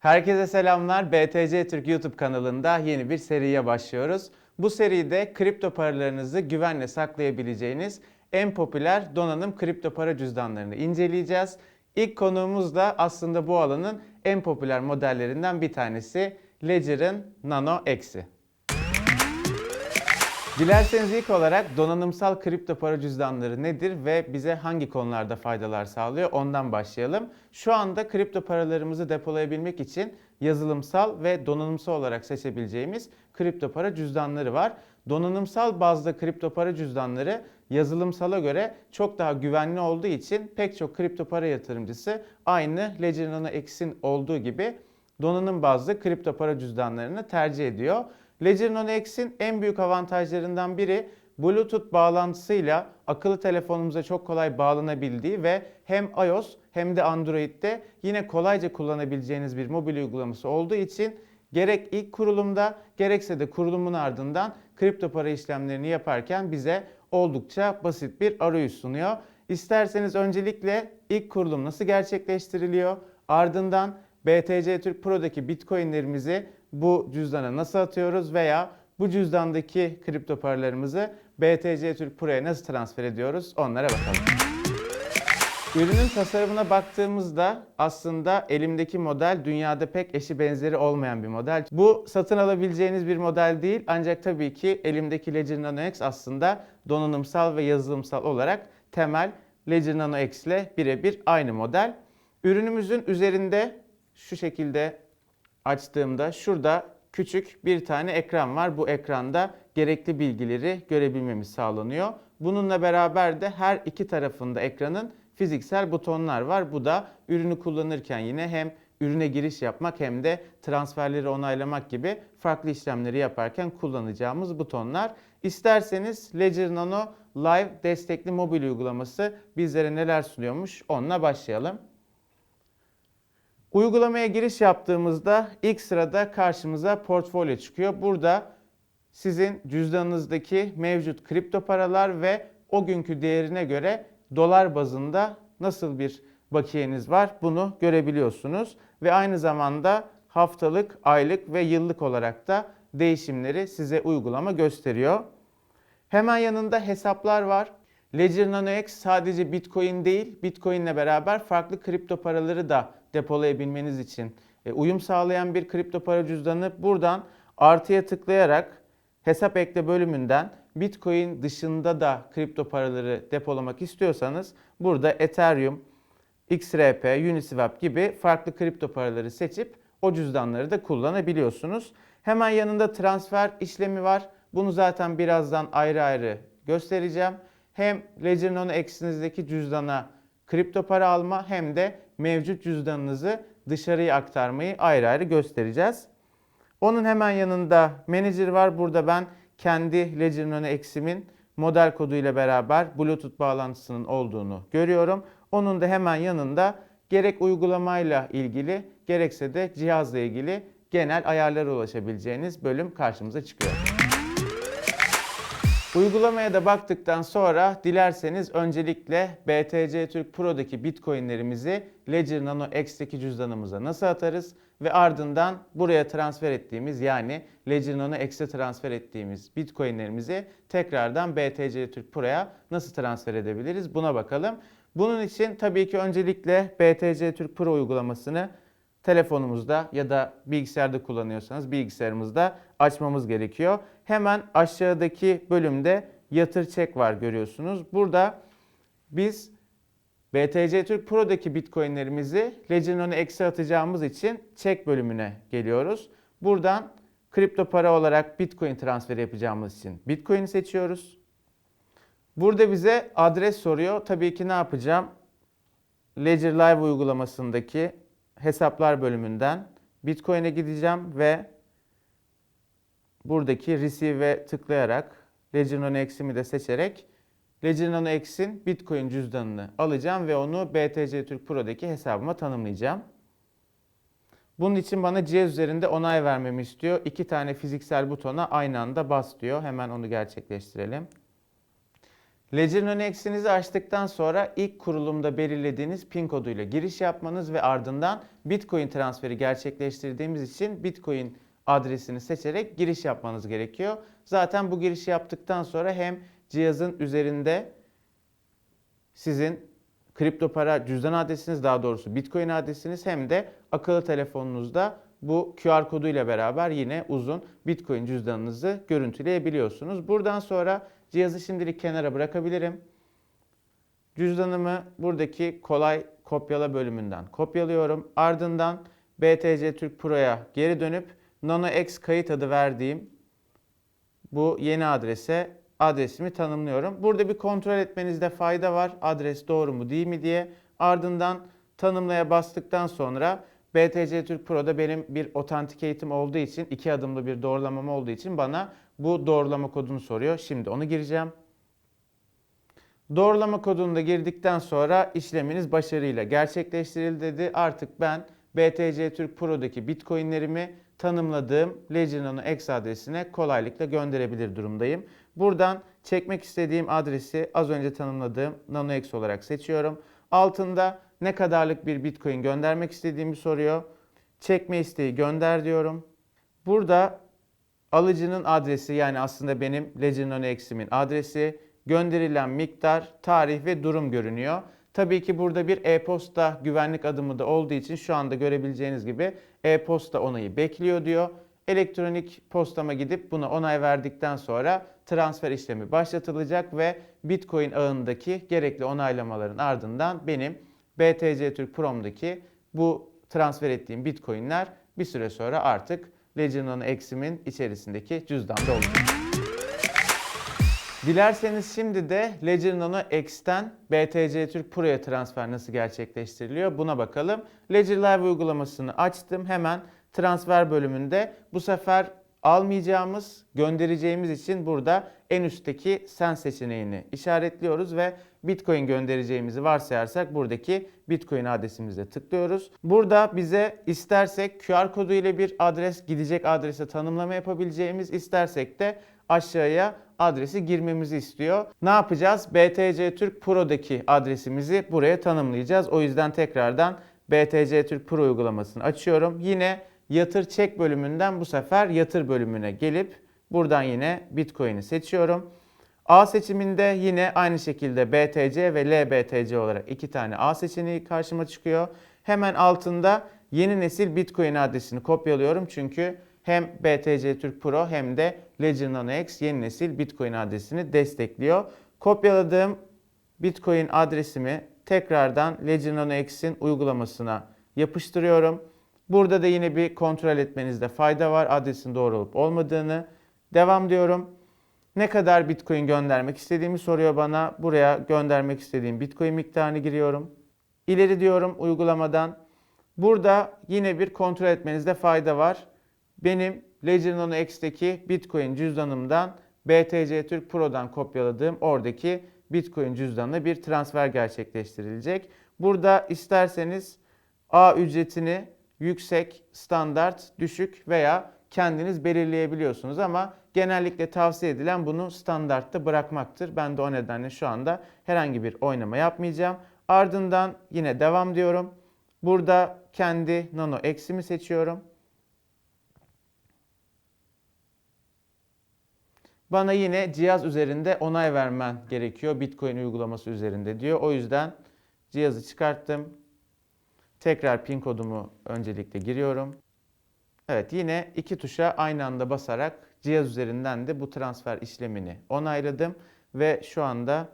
Herkese selamlar. BTC Türk YouTube kanalında yeni bir seriye başlıyoruz. Bu seride kripto paralarınızı güvenle saklayabileceğiniz en popüler donanım kripto para cüzdanlarını inceleyeceğiz. İlk konuğumuz da aslında bu alanın en popüler modellerinden bir tanesi Ledger'ın Nano X'i. Dilerseniz ilk olarak donanımsal kripto para cüzdanları nedir ve bize hangi konularda faydalar sağlıyor ondan başlayalım. Şu anda kripto paralarımızı depolayabilmek için yazılımsal ve donanımsal olarak seçebileceğimiz kripto para cüzdanları var. Donanımsal bazda kripto para cüzdanları yazılımsala göre çok daha güvenli olduğu için pek çok kripto para yatırımcısı aynı Ledger Nano X'in olduğu gibi donanım bazlı kripto para cüzdanlarını tercih ediyor. Ledger Nano X'in en büyük avantajlarından biri Bluetooth bağlantısıyla akıllı telefonumuza çok kolay bağlanabildiği ve hem iOS hem de Android'de yine kolayca kullanabileceğiniz bir mobil uygulaması olduğu için gerek ilk kurulumda gerekse de kurulumun ardından kripto para işlemlerini yaparken bize oldukça basit bir arayüz sunuyor. İsterseniz öncelikle ilk kurulum nasıl gerçekleştiriliyor? Ardından BTC Türk Pro'daki Bitcoin'lerimizi bu cüzdana nasıl atıyoruz veya bu cüzdandaki kripto paralarımızı BTC Türk Pro'ya nasıl transfer ediyoruz onlara bakalım. Ürünün tasarımına baktığımızda aslında elimdeki model dünyada pek eşi benzeri olmayan bir model. Bu satın alabileceğiniz bir model değil ancak tabii ki elimdeki Ledger Nano X aslında donanımsal ve yazılımsal olarak temel Ledger Nano X ile birebir aynı model. Ürünümüzün üzerinde şu şekilde açtığımda şurada küçük bir tane ekran var. Bu ekranda gerekli bilgileri görebilmemiz sağlanıyor. Bununla beraber de her iki tarafında ekranın fiziksel butonlar var. Bu da ürünü kullanırken yine hem ürüne giriş yapmak hem de transferleri onaylamak gibi farklı işlemleri yaparken kullanacağımız butonlar. İsterseniz Ledger Nano Live destekli mobil uygulaması bizlere neler sunuyormuş onunla başlayalım. Uygulamaya giriş yaptığımızda ilk sırada karşımıza portfolyo çıkıyor. Burada sizin cüzdanınızdaki mevcut kripto paralar ve o günkü değerine göre dolar bazında nasıl bir bakiyeniz var bunu görebiliyorsunuz. Ve aynı zamanda haftalık, aylık ve yıllık olarak da değişimleri size uygulama gösteriyor. Hemen yanında hesaplar var. Ledger Nano X sadece Bitcoin değil, Bitcoin ile beraber farklı kripto paraları da depolayabilmeniz için e, uyum sağlayan bir kripto para cüzdanı. Buradan artıya tıklayarak hesap ekle bölümünden Bitcoin dışında da kripto paraları depolamak istiyorsanız burada Ethereum, XRP, Uniswap gibi farklı kripto paraları seçip o cüzdanları da kullanabiliyorsunuz. Hemen yanında transfer işlemi var. Bunu zaten birazdan ayrı ayrı göstereceğim. Hem Ledger Nano X'inizdeki cüzdana kripto para alma hem de mevcut cüzdanınızı dışarıya aktarmayı ayrı ayrı göstereceğiz. Onun hemen yanında Manager var. Burada ben kendi Ledger Nano X'imin model kodu ile beraber Bluetooth bağlantısının olduğunu görüyorum. Onun da hemen yanında gerek uygulamayla ilgili gerekse de cihazla ilgili genel ayarlara ulaşabileceğiniz bölüm karşımıza çıkıyor. Uygulamaya da baktıktan sonra dilerseniz öncelikle BTC Türk Pro'daki Bitcoin'lerimizi Ledger Nano X'teki cüzdanımıza nasıl atarız ve ardından buraya transfer ettiğimiz yani Ledger Nano X'e transfer ettiğimiz Bitcoin'lerimizi tekrardan BTC Türk Pro'ya nasıl transfer edebiliriz buna bakalım. Bunun için tabii ki öncelikle BTC Türk Pro uygulamasını telefonumuzda ya da bilgisayarda kullanıyorsanız bilgisayarımızda açmamız gerekiyor. Hemen aşağıdaki bölümde yatır çek var görüyorsunuz. Burada biz BTC Türk Pro'daki Bitcoin'lerimizi Nano X'e atacağımız için çek bölümüne geliyoruz. Buradan kripto para olarak Bitcoin transferi yapacağımız için Bitcoin'i seçiyoruz. Burada bize adres soruyor. Tabii ki ne yapacağım? Ledger Live uygulamasındaki hesaplar bölümünden Bitcoin'e gideceğim ve buradaki Receive'e tıklayarak Ledger Nano X'imi de seçerek Ledger Nano X'in Bitcoin cüzdanını alacağım ve onu BTC Türk Pro'daki hesabıma tanımlayacağım. Bunun için bana cihaz üzerinde onay vermemi istiyor. İki tane fiziksel butona aynı anda bas diyor. Hemen onu gerçekleştirelim. Ledger Nano X'inizi açtıktan sonra ilk kurulumda belirlediğiniz PIN koduyla giriş yapmanız ve ardından Bitcoin transferi gerçekleştirdiğimiz için Bitcoin adresini seçerek giriş yapmanız gerekiyor. Zaten bu girişi yaptıktan sonra hem cihazın üzerinde sizin kripto para cüzdan adresiniz daha doğrusu Bitcoin adresiniz hem de akıllı telefonunuzda bu QR kodu ile beraber yine uzun Bitcoin cüzdanınızı görüntüleyebiliyorsunuz. Buradan sonra cihazı şimdilik kenara bırakabilirim. Cüzdanımı buradaki kolay kopyala bölümünden kopyalıyorum. Ardından BTC Türk Pro'ya geri dönüp Nano X kayıt adı verdiğim bu yeni adrese adresimi tanımlıyorum. Burada bir kontrol etmenizde fayda var. Adres doğru mu değil mi diye. Ardından tanımlaya bastıktan sonra BTC Türk Pro'da benim bir authenticate'im olduğu için iki adımlı bir doğrulamam olduğu için bana bu doğrulama kodunu soruyor. Şimdi onu gireceğim. Doğrulama kodunu da girdikten sonra işleminiz başarıyla gerçekleştirildi dedi. Artık ben BTC Türk Pro'daki Bitcoin'lerimi tanımladığım Ledger Nano X adresine kolaylıkla gönderebilir durumdayım. Buradan çekmek istediğim adresi az önce tanımladığım Nano X olarak seçiyorum. Altında ne kadarlık bir Bitcoin göndermek istediğimi soruyor. Çekme isteği gönder diyorum. Burada alıcının adresi yani aslında benim Ledger Nano X'imin adresi, gönderilen miktar, tarih ve durum görünüyor. Tabii ki burada bir e-posta güvenlik adımı da olduğu için şu anda görebileceğiniz gibi e-posta onayı bekliyor diyor. Elektronik postama gidip buna onay verdikten sonra transfer işlemi başlatılacak ve Bitcoin ağındaki gerekli onaylamaların ardından benim BTC Türk Prom'daki bu transfer ettiğim Bitcoin'ler bir süre sonra artık Ledger Nano X'imin içerisindeki cüzdanda olacak. Dilerseniz şimdi de Ledger Nano X'ten BTC Türk Pro'ya transfer nasıl gerçekleştiriliyor buna bakalım. Ledger Live uygulamasını açtım. Hemen transfer bölümünde bu sefer almayacağımız, göndereceğimiz için burada en üstteki sen seçeneğini işaretliyoruz ve Bitcoin göndereceğimizi varsayarsak buradaki Bitcoin adresimize tıklıyoruz. Burada bize istersek QR kodu ile bir adres gidecek adrese tanımlama yapabileceğimiz, istersek de aşağıya adresi girmemizi istiyor. Ne yapacağız? BTC Türk Pro'daki adresimizi buraya tanımlayacağız. O yüzden tekrardan BTC Türk Pro uygulamasını açıyorum. Yine yatır çek bölümünden bu sefer yatır bölümüne gelip buradan yine Bitcoin'i seçiyorum. A seçiminde yine aynı şekilde BTC ve LBTC olarak iki tane A seçeneği karşıma çıkıyor. Hemen altında yeni nesil Bitcoin adresini kopyalıyorum çünkü hem BTC Türk Pro hem de Ledger Nano X yeni nesil Bitcoin adresini destekliyor. Kopyaladığım Bitcoin adresimi tekrardan Ledger Nano X'in uygulamasına yapıştırıyorum. Burada da yine bir kontrol etmenizde fayda var adresin doğru olup olmadığını. Devam diyorum. Ne kadar Bitcoin göndermek istediğimi soruyor bana. Buraya göndermek istediğim Bitcoin miktarını giriyorum. İleri diyorum uygulamadan. Burada yine bir kontrol etmenizde fayda var. Benim Ledger Nano X'teki Bitcoin cüzdanımdan BTC Türk Pro'dan kopyaladığım oradaki Bitcoin cüzdanına bir transfer gerçekleştirilecek. Burada isterseniz A ücretini yüksek, standart, düşük veya kendiniz belirleyebiliyorsunuz ama genellikle tavsiye edilen bunu standartta bırakmaktır. Ben de o nedenle şu anda herhangi bir oynama yapmayacağım. Ardından yine devam diyorum. Burada kendi Nano X'imi seçiyorum. Bana yine cihaz üzerinde onay vermen gerekiyor Bitcoin uygulaması üzerinde diyor. O yüzden cihazı çıkarttım. Tekrar pin kodumu öncelikle giriyorum. Evet yine iki tuşa aynı anda basarak cihaz üzerinden de bu transfer işlemini onayladım. Ve şu anda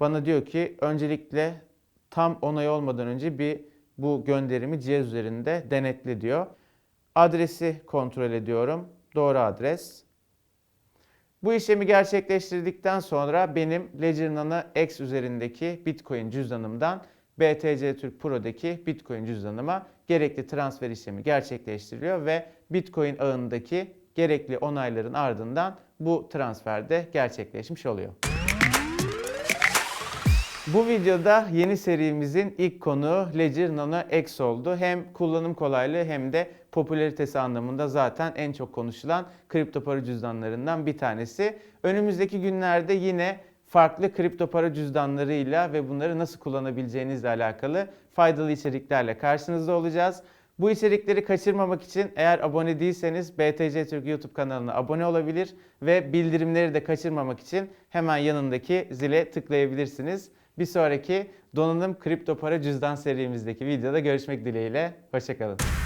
bana diyor ki öncelikle tam onay olmadan önce bir bu gönderimi cihaz üzerinde denetle diyor. Adresi kontrol ediyorum. Doğru adres. Bu işlemi gerçekleştirdikten sonra benim Ledger Nano X üzerindeki Bitcoin cüzdanımdan BTC Türk Pro'daki Bitcoin cüzdanıma gerekli transfer işlemi gerçekleştiriliyor ve Bitcoin ağındaki gerekli onayların ardından bu transfer de gerçekleşmiş oluyor. Bu videoda yeni serimizin ilk konuğu Ledger Nano X oldu. Hem kullanım kolaylığı hem de popülaritesi anlamında zaten en çok konuşulan kripto para cüzdanlarından bir tanesi. Önümüzdeki günlerde yine farklı kripto para cüzdanlarıyla ve bunları nasıl kullanabileceğinizle alakalı faydalı içeriklerle karşınızda olacağız. Bu içerikleri kaçırmamak için eğer abone değilseniz BTC Türk YouTube kanalına abone olabilir ve bildirimleri de kaçırmamak için hemen yanındaki zile tıklayabilirsiniz. Bir sonraki donanım kripto para cüzdan serimizdeki videoda görüşmek dileğiyle. Hoşçakalın.